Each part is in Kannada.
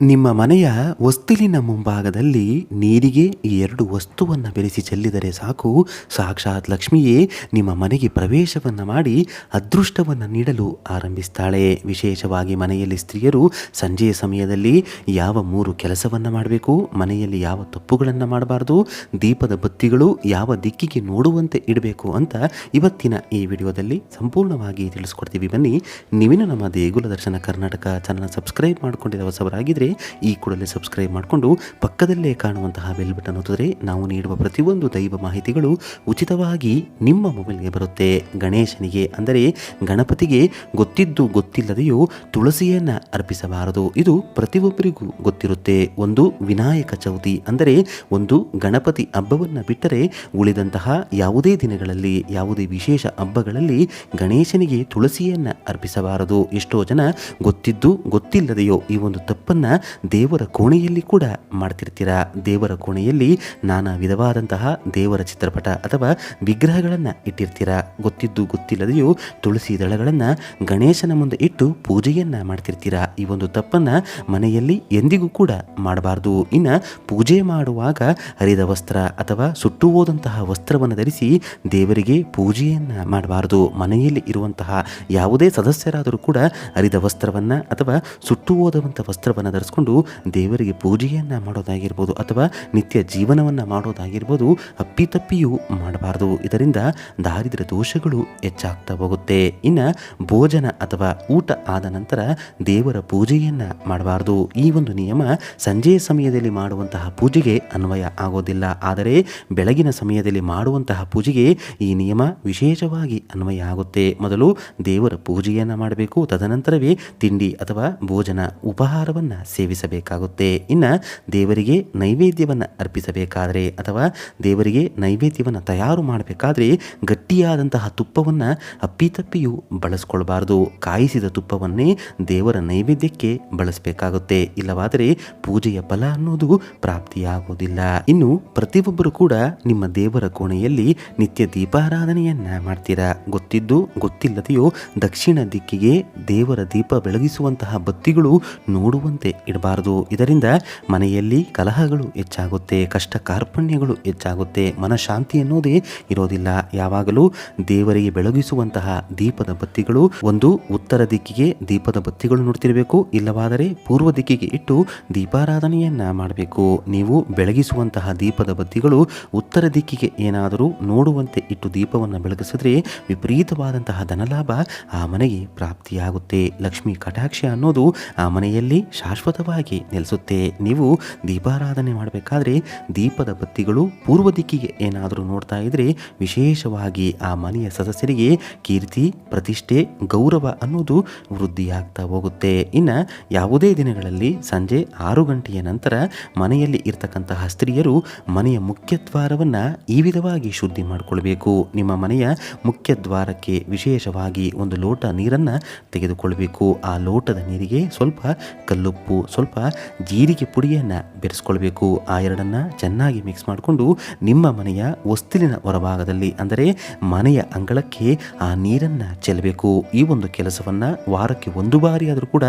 ನಿಮ್ಮ ಮನೆಯ ವಸ್ತಿಲಿನ ಮುಂಭಾಗದಲ್ಲಿ ನೀರಿಗೆ ಈ ಎರಡು ವಸ್ತುವನ್ನು ಬೆರೆಸಿ ಚೆಲ್ಲಿದರೆ ಸಾಕು. ಸಾಕ್ಷಾತ್ ಲಕ್ಷ್ಮಿಯೇ, ನಿಮ್ಮ ಮನೆಗೆ ಪ್ರವೇಶವನ್ನು ಮಾಡಿ ಅದೃಷ್ಟವನ್ನು ನೀಡಲು ಆರಂಭಿಸ್ತಾಳೆ. ವಿಶೇಷವಾಗಿ ಮನೆಯಲ್ಲಿ ಸ್ತ್ರೀಯರು ಸಂಜೆಯ ಸಮಯದಲ್ಲಿ ಯಾವ ಮೂರು ಕೆಲಸವನ್ನು ಮಾಡಬೇಕು, ಮನೆಯಲ್ಲಿ ಯಾವ ತಪ್ಪುಗಳನ್ನು ಮಾಡಬಾರ್ದು, ದೀಪದ ಬತ್ತಿಗಳು ಯಾವ ದಿಕ್ಕಿಗೆ ನೋಡುವಂತೆ ಇಡಬೇಕು ಅಂತ ಇವತ್ತಿನ ಈ ವಿಡಿಯೋದಲ್ಲಿ ಸಂಪೂರ್ಣವಾಗಿ ತಿಳಿಸ್ಕೊಡ್ತೀವಿ. ಬನ್ನಿ ನೀವಿನ ನಮ್ಮ ದೇಗುಲ ದರ್ಶನ ಕರ್ನಾಟಕ ಚಾನಲ್ ಸಬ್ಸ್ಕ್ರೈಬ್ ಮಾಡಿಕೊಂಡಿದ್ದ ಹೊಸಬರಾಗಿದ್ದರೆ ಈ ಕೂಡಲೇ ಸಬ್ಸ್ಕ್ರೈಬ್ ಮಾಡಿಕೊಂಡು ಪಕ್ಕದಲ್ಲೇ ಕಾಣುವಂತಹ ಬೆಲ್ ಬಟನ್ ಒತ್ತಿದ್ರೆ ನಾವು ನೀಡುವ ಪ್ರತಿಯೊಂದು ದೈವ ಮಾಹಿತಿಗಳು ಉಚಿತವಾಗಿ ನಿಮ್ಮ ಮೊಬೈಲ್ಗೆ ಬರುತ್ತೆ. ಗಣೇಶನಿಗೆ ಅಂದರೆ ಗಣಪತಿಗೆ ಗೊತ್ತಿದ್ದು ಗೊತ್ತಿಲ್ಲದೆಯೂ ತುಳಸಿಯನ್ನು ಅರ್ಪಿಸಬಾರದು. ಇದು ಪ್ರತಿಯೊಬ್ಬರಿಗೂ ಗೊತ್ತಿರುತ್ತೆ. ಒಂದು ವಿನಾಯಕ ಚೌತಿ ಅಂದರೆ ಒಂದು ಗಣಪತಿ ಹಬ್ಬವನ್ನು ಬಿಟ್ಟರೆ ಉಳಿದಂತಹ ಯಾವುದೇ ದಿನಗಳಲ್ಲಿ, ಯಾವುದೇ ವಿಶೇಷ ಹಬ್ಬಗಳಲ್ಲಿ ಗಣೇಶನಿಗೆ ತುಳಸಿಯನ್ನು ಅರ್ಪಿಸಬಾರದು. ಎಷ್ಟೋ ಜನ ಗೊತ್ತಿದ್ದು ಗೊತ್ತಿಲ್ಲದೆಯೋ ಈ ಒಂದು ತಪ್ಪನ್ನು ದೇವರ ಕೋಣೆಯಲ್ಲಿ ಕೂಡ ಮಾಡ್ತಿರ್ತೀರಾ? ದೇವರ ಕೋಣೆಯಲ್ಲಿ ನಾನಾ ವಿಧವಾದಂತಹ ದೇವರ ಚಿತ್ರಪಟ ಅಥವಾ ವಿಗ್ರಹಗಳನ್ನು ಇಟ್ಟಿರ್ತೀರಾ? ಗೊತ್ತಿದ್ದು ಗೊತ್ತಿಲ್ಲದೆಯೂ ತುಳಸಿ ದಳಗಳನ್ನು ಗಣೇಶನ ಮುಂದೆ ಇಟ್ಟು ಪೂಜೆಯನ್ನು ಮಾಡ್ತಿರ್ತೀರಾ? ಈ ಒಂದು ತಪ್ಪನ್ನು ಮನೆಯಲ್ಲಿ ಎಂದಿಗೂ ಕೂಡ ಮಾಡಬಾರ್ದು. ಇನ್ನು ಪೂಜೆ ಮಾಡುವಾಗ ಹರಿದ ವಸ್ತ್ರ ಅಥವಾ ಸುಟ್ಟು ಹೋದಂತಹ ವಸ್ತ್ರವನ್ನು ಧರಿಸಿ ದೇವರಿಗೆ ಪೂಜೆಯನ್ನು ಮಾಡಬಾರ್ದು. ಮನೆಯಲ್ಲಿ ಇರುವಂತಹ ಯಾವುದೇ ಸದಸ್ಯರಾದರೂ ಕೂಡ ಹರಿದ ವಸ್ತ್ರವನ್ನು ಅಥವಾ ಸುಟ್ಟು ಹೋದಂಥ ವಸ್ತ್ರವನ್ನು ಧರಿಸ್ಕೊಂಡು ದೇವರಿಗೆ ಪೂಜೆಯನ್ನು ಮಾಡೋದಾಗಿರ್ಬೋದು ಅಥವಾ ನಿತ್ಯ ಜೀವನವನ್ನು ಮಾಡೋದಾಗಿರ್ಬೋದು ಅಪ್ಪಿತಪ್ಪಿಯೂ ಮಾಡಬಾರ್ದು. ಇದರಿಂದ ದಾರಿದ್ರ ದೋಷಗಳು ಹೆಚ್ಚಾಗ್ತಾ ಹೋಗುತ್ತೆ. ಇನ್ನು ಭೋಜನ ಅಥವಾ ಊಟ ಆದ ನಂತರ ದೇವರ ಪೂಜೆಯನ್ನು ಮಾಡಬಾರ್ದು. ಈ ಒಂದು ನಿಯಮ ಸಂಜೆಯ ಸಮಯದಲ್ಲಿ ಮಾಡುವಂತಹ ಪೂಜೆಗೆ ಅನ್ವಯ ಆಗೋದಿಲ್ಲ. ಆದರೆ ಬೆಳಗಿನ ಸಮಯದಲ್ಲಿ ಮಾಡುವಂತಹ ಪೂಜೆಗೆ ಈ ನಿಯಮ ವಿಶೇಷವಾಗಿ ಅನ್ವಯ ಆಗುತ್ತೆ. ಮೊದಲು ದೇವರ ಪೂಜೆಯನ್ನು ಮಾಡಬೇಕು. ತದನಂತರವೇ ತಿಂಡಿ ಅಥವಾ ಭೋಜನ ಉಪಹಾರವನ್ನು ಸೇವಿಸಬೇಕಾಗುತ್ತೆ. ಇನ್ನು ದೇವರಿಗೆ ನೈವೇದ್ಯವನ್ನು ಅರ್ಪಿಸಬೇಕಾದರೆ ಅಥವಾ ದೇವರಿಗೆ ನೈವೇದ್ಯವನ್ನು ತಯಾರು ಮಾಡಬೇಕಾದ್ರೆ ಗಟ್ಟಿಯಾದಂತಹ ತುಪ್ಪವನ್ನು ಅಪ್ಪಿತಪ್ಪಿಯೂ ಬಳಸ್ಕೊಳ್ಬಾರ್ದು. ಕಾಯಿಸಿದ ತುಪ್ಪವನ್ನೇ ದೇವರ ನೈವೇದ್ಯಕ್ಕೆ ಬಳಸಬೇಕಾಗುತ್ತೆ. ಇಲ್ಲವಾದರೆ ಪೂಜೆಯ ಫಲ ಅನ್ನೋದು ಪ್ರಾಪ್ತಿಯಾಗೋದಿಲ್ಲ. ಇನ್ನು ಪ್ರತಿಯೊಬ್ಬರು ಕೂಡ ನಿಮ್ಮ ದೇವರ ಕೋಣೆಯಲ್ಲಿ ನಿತ್ಯ ದೀಪಾರಾಧನೆಯನ್ನ ಮಾಡ್ತೀರಾ? ಗೊತ್ತಿದ್ದು ಗೊತ್ತಿಲ್ಲದೆಯೋ ದಕ್ಷಿಣ ದಿಕ್ಕಿಗೆ ದೇವರ ದೀಪ ಬೆಳಗಿಸುವಂತಹ ಬತ್ತಿಗಳು ನೋಡುವಂತೆ ಇಡಬಾರದು. ಇದರಿಂದ ಮನೆಯಲ್ಲಿ ಕಲಹಗಳು ಹೆಚ್ಚಾಗುತ್ತೆ ಕಷ್ಟ ಕಾರ್ಪಣ್ಯಗಳು ಹೆಚ್ಚಾಗುತ್ತೆ, ಮನಃಶಾಂತಿ ಅನ್ನೋದೇ ಇರೋದಿಲ್ಲ. ಯಾವಾಗಲೂ ದೇವರಿಗೆ ಬೆಳಗಿಸುವಂತಹ ದೀಪದ ಬತ್ತಿಗಳು ಒಂದು ಉತ್ತರ ದಿಕ್ಕಿಗೆ ದೀಪದ ಬತ್ತಿಗಳು ನೋಡ್ತಿರಬೇಕು, ಇಲ್ಲವಾದರೆ ಪೂರ್ವ ದಿಕ್ಕಿಗೆ ಇಟ್ಟು ದೀಪಾರಾಧನೆಯನ್ನ ಮಾಡಬೇಕು. ನೀವು ಬೆಳಗಿಸುವಂತಹ ದೀಪದ ಬತ್ತಿಗಳು ಉತ್ತರ ದಿಕ್ಕಿಗೆ ಏನಾದರೂ ನೋಡುವಂತೆ ಇಟ್ಟು ದೀಪವನ್ನು ಬೆಳಗಿಸಿದ್ರೆ ವಿಪರೀತವಾದಂತಹ ಧನಲಾಭ ಆ ಮನೆಗೆ ಪ್ರಾಪ್ತಿಯಾಗುತ್ತೆ. ಲಕ್ಷ್ಮಿ ಕಟಾಕ್ಷ ಅನ್ನೋದು ಆ ಮನೆಯಲ್ಲಿ ಶಾಶ್ವತವಾಗಿ ನೆಲೆಸುತ್ತೆ. ನೀವು ದೀಪಾರಾಧನೆ ಮಾಡಬೇಕಾದ್ರೆ ದೀಪದ ಬತ್ತಿಗಳು ಪೂರ್ವ ದಿಕ್ಕಿಗೆ ಏನಾದರೂ ನೋಡ್ತಾ ಇದ್ರೆ ವಿಶೇಷವಾಗಿ ಆ ಮನೆಯ ಸದಸ್ಯರಿಗೆ ಕೀರ್ತಿ, ಪ್ರತಿಷ್ಠೆ, ಗೌರವ ಅನ್ನೋದು ವೃದ್ಧಿಯಾಗ್ತಾ ಹೋಗುತ್ತೆ. ಇನ್ನು ಯಾವುದೇ ದಿನಗಳಲ್ಲಿ ಸಂಜೆ ಆರು ಗಂಟೆಯ ನಂತರ ಮನೆಯಲ್ಲಿ ಇರ್ತಕ್ಕಂತಹ ಸ್ತ್ರೀಯರು ಮನೆಯ ಮುಖ್ಯದ್ವಾರವನ್ನು ಈ ವಿಧವಾಗಿ ಶುದ್ಧಿ ಮಾಡಿಕೊಳ್ಬೇಕು. ನಿಮ್ಮ ಮನೆಯ ಮುಖ್ಯದ್ವಾರಕ್ಕೆ ವಿಶೇಷವಾಗಿ ಒಂದು ಲೋಟ ನೀರನ್ನು ತೆಗೆದುಕೊಳ್ಬೇಕು. ಆ ಲೋಟದ ನೀರಿಗೆ ಸ್ವಲ್ಪ ಕಲ್ಲುಪ್ಪು ಸ್ವಲ್ಪ ಜೀರಿಗೆ ಪುಡಿಯನ್ನು ಬೆರೆಸ್ಕೊಳ್ಬೇಕು. ಆ ಎರಡನ್ನು ಚೆನ್ನಾಗಿ ಮಿಕ್ಸ್ ಮಾಡಿಕೊಂಡು ನಿಮ್ಮ ಮನೆಯ ಹೊಸ್ತಿಲಿನ ಹೊರಭಾಗದಲ್ಲಿ, ಅಂದರೆ ಮನೆಯ ಅಂಗಳಕ್ಕೆ ಆ ನೀರನ್ನು ಚೆಲ್ಲಬೇಕು ಈ ಒಂದು ಕೆಲಸವನ್ನು ವಾರಕ್ಕೆ ಒಂದು ಬಾರಿ ಆದರೂ ಕೂಡ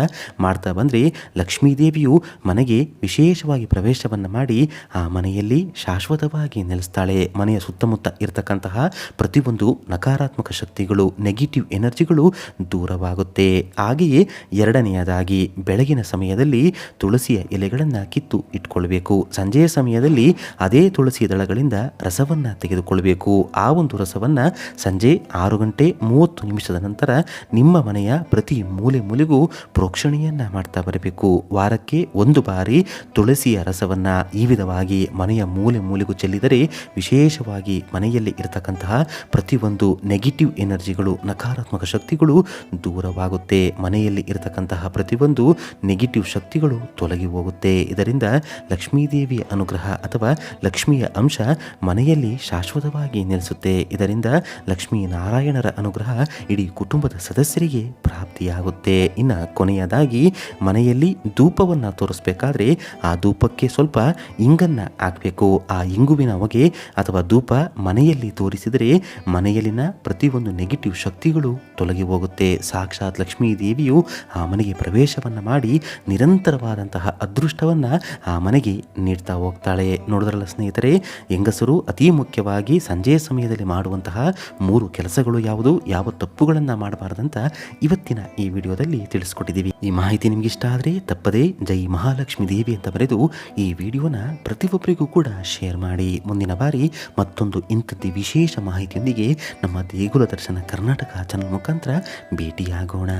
ಮಾಡ್ತಾ ಬಂದರೆ ಲಕ್ಷ್ಮೀದೇವಿಯು ಮನೆಗೆ ವಿಶೇಷವಾಗಿ ಪ್ರವೇಶವನ್ನು ಮಾಡಿ ಆ ಮನೆಯಲ್ಲಿ ಶಾಶ್ವತವಾಗಿ ನೆಲೆಸ್ತಾಳೆ. ಮನೆಯ ಸುತ್ತಮುತ್ತ ಇರತಕ್ಕಂತಹ ಪ್ರತಿಯೊಂದು ನಕಾರಾತ್ಮಕ ಶಕ್ತಿಗಳು ನೆಗೆಟಿವ್ ಎನರ್ಜಿಗಳು ದೂರವಾಗುತ್ತೆ. ಹಾಗೆಯೇ ಎರಡನೆಯದಾಗಿ ಬೆಳಗಿನ ಸಮಯದಲ್ಲಿ ತುಳಸಿಯ ಎಲೆಗಳನ್ನು ಕಿತ್ತು ಇಟ್ಕೊಳ್ಬೇಕು. ಸಂಜೆಯ ಸಮಯದಲ್ಲಿ ಅದೇ ತುಳಸಿ ದಳಗಳಿಂದ ರಸವನ್ನು ತೆಗೆದುಕೊಳ್ಬೇಕು. ಆ ಒಂದು ರಸವನ್ನು ಸಂಜೆ ಆರು ಗಂಟೆ ಮೂವತ್ತು ನಿಮಿಷದ ನಂತರ ನಿಮ್ಮ ಮನೆಯ ಪ್ರತಿ ಮೂಲೆ ಮೂಲೆಗೂ ಪ್ರೋಕ್ಷಣೆಯನ್ನು ಮಾಡ್ತಾ ಬರಬೇಕು. ವಾರಕ್ಕೆ ಒಂದು ಬಾರಿ ತುಳಸಿಯ ರಸವನ್ನು ಈ ವಿಧವಾಗಿ ಮನೆಯ ಮೂಲೆ ಮೂಲೆಗೂ ಚೆಲ್ಲಿದರೆ ವಿಶೇಷವಾಗಿ ಮನೆಯಲ್ಲಿ ಇರತಕ್ಕಂತಹ ಪ್ರತಿಯೊಂದು ನೆಗೆಟಿವ್ ಎನರ್ಜಿಗಳು, ನಕಾರಾತ್ಮಕ ಶಕ್ತಿಗಳು ದೂರವಾಗುತ್ತೆ. ಮನೆಯಲ್ಲಿ ಇರತಕ್ಕಂತಹ ಪ್ರತಿಯೊಂದು ನೆಗೆಟಿವ್ ಶಕ್ತಿಗಳು ತೊಲಗಿ ಹೋಗುತ್ತೆ. ಇದರಿಂದ ಲಕ್ಷ್ಮೀದೇವಿಯ ಅನುಗ್ರಹ ಅಥವಾ ಲಕ್ಷ್ಮಿಯ ಅಂಶ ಮನೆಯಲ್ಲಿ ಶಾಶ್ವತವಾಗಿ ನೆಲೆಸುತ್ತೆ. ಇದರಿಂದ ಲಕ್ಷ್ಮೀ ನಾರಾಯಣರ ಅನುಗ್ರಹ ಇಡೀ ಕುಟುಂಬದ ಸದಸ್ಯರಿಗೆ ಪ್ರಾಪ್ತಿಯಾಗುತ್ತೆ. ಇನ್ನು ಕೊನೆಯದಾಗಿ ಮನೆಯಲ್ಲಿ ಧೂಪವನ್ನು ತೋರಿಸ್ಬೇಕಾದ್ರೆ ಆ ಧೂಪಕ್ಕೆ ಸ್ವಲ್ಪ ಇಂಗನ್ನು ಹಾಕಬೇಕು. ಆ ಇಂಗುವಿನ ಹೊಗೆ ಅಥವಾ ಧೂಪ ಮನೆಯಲ್ಲಿ ತೋರಿಸಿದರೆ ಮನೆಯಲ್ಲಿನ ಪ್ರತಿಯೊಂದು ನೆಗೆಟಿವ್ ಶಕ್ತಿಗಳು ತೊಲಗಿ ಹೋಗುತ್ತೆ. ಸಾಕ್ಷಾತ್ ಲಕ್ಷ್ಮೀ ದೇವಿಯು ಆ ಮನೆಗೆ ಪ್ರವೇಶವನ್ನು ಮಾಡಿ ನಿರಂತರ ನಿರಂತರವಾದಂತಹ ಅದೃಷ್ಟವನ್ನು ಆ ಮನೆಗೆ ನೀಡ್ತಾ ಹೋಗ್ತಾಳೆ. ನೋಡಿದ್ರಲ್ಲ ಸ್ನೇಹಿತರೆ, ಹೆಂಗಸರು ಅತಿ ಮುಖ್ಯವಾಗಿ ಸಂಜೆಯ ಸಮಯದಲ್ಲಿ ಮಾಡುವಂತಹ ಮೂರು ಕೆಲಸಗಳು ಯಾವುದು, ಯಾವ ತಪ್ಪುಗಳನ್ನು ಮಾಡಬಾರ್ದಂತ ಇವತ್ತಿನ ಈ ವಿಡಿಯೋದಲ್ಲಿ ತಿಳಿಸ್ಕೊಟ್ಟಿದ್ದೀವಿ. ಈ ಮಾಹಿತಿ ನಿಮ್ಗೆ ಇಷ್ಟ ಆದರೆ ತಪ್ಪದೇ ಜೈ ಮಹಾಲಕ್ಷ್ಮಿ ದೇವಿ ಅಂತ ಬರೆದು ಈ ವಿಡಿಯೋನ ಪ್ರತಿಯೊಬ್ಬರಿಗೂ ಕೂಡ ಶೇರ್ ಮಾಡಿ. ಮುಂದಿನ ಬಾರಿ ಮತ್ತೊಂದು ಇಂಥದ್ದು ವಿಶೇಷ ಮಾಹಿತಿಯೊಂದಿಗೆ ನಮ್ಮ ದೇಗುಲ ದರ್ಶನ ಕರ್ನಾಟಕ ಚಾನಲ್ ಮುಖಾಂತರ ಭೇಟಿಯಾಗೋಣ.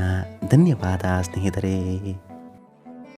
ಧನ್ಯವಾದ ಸ್ನೇಹಿತರೆ.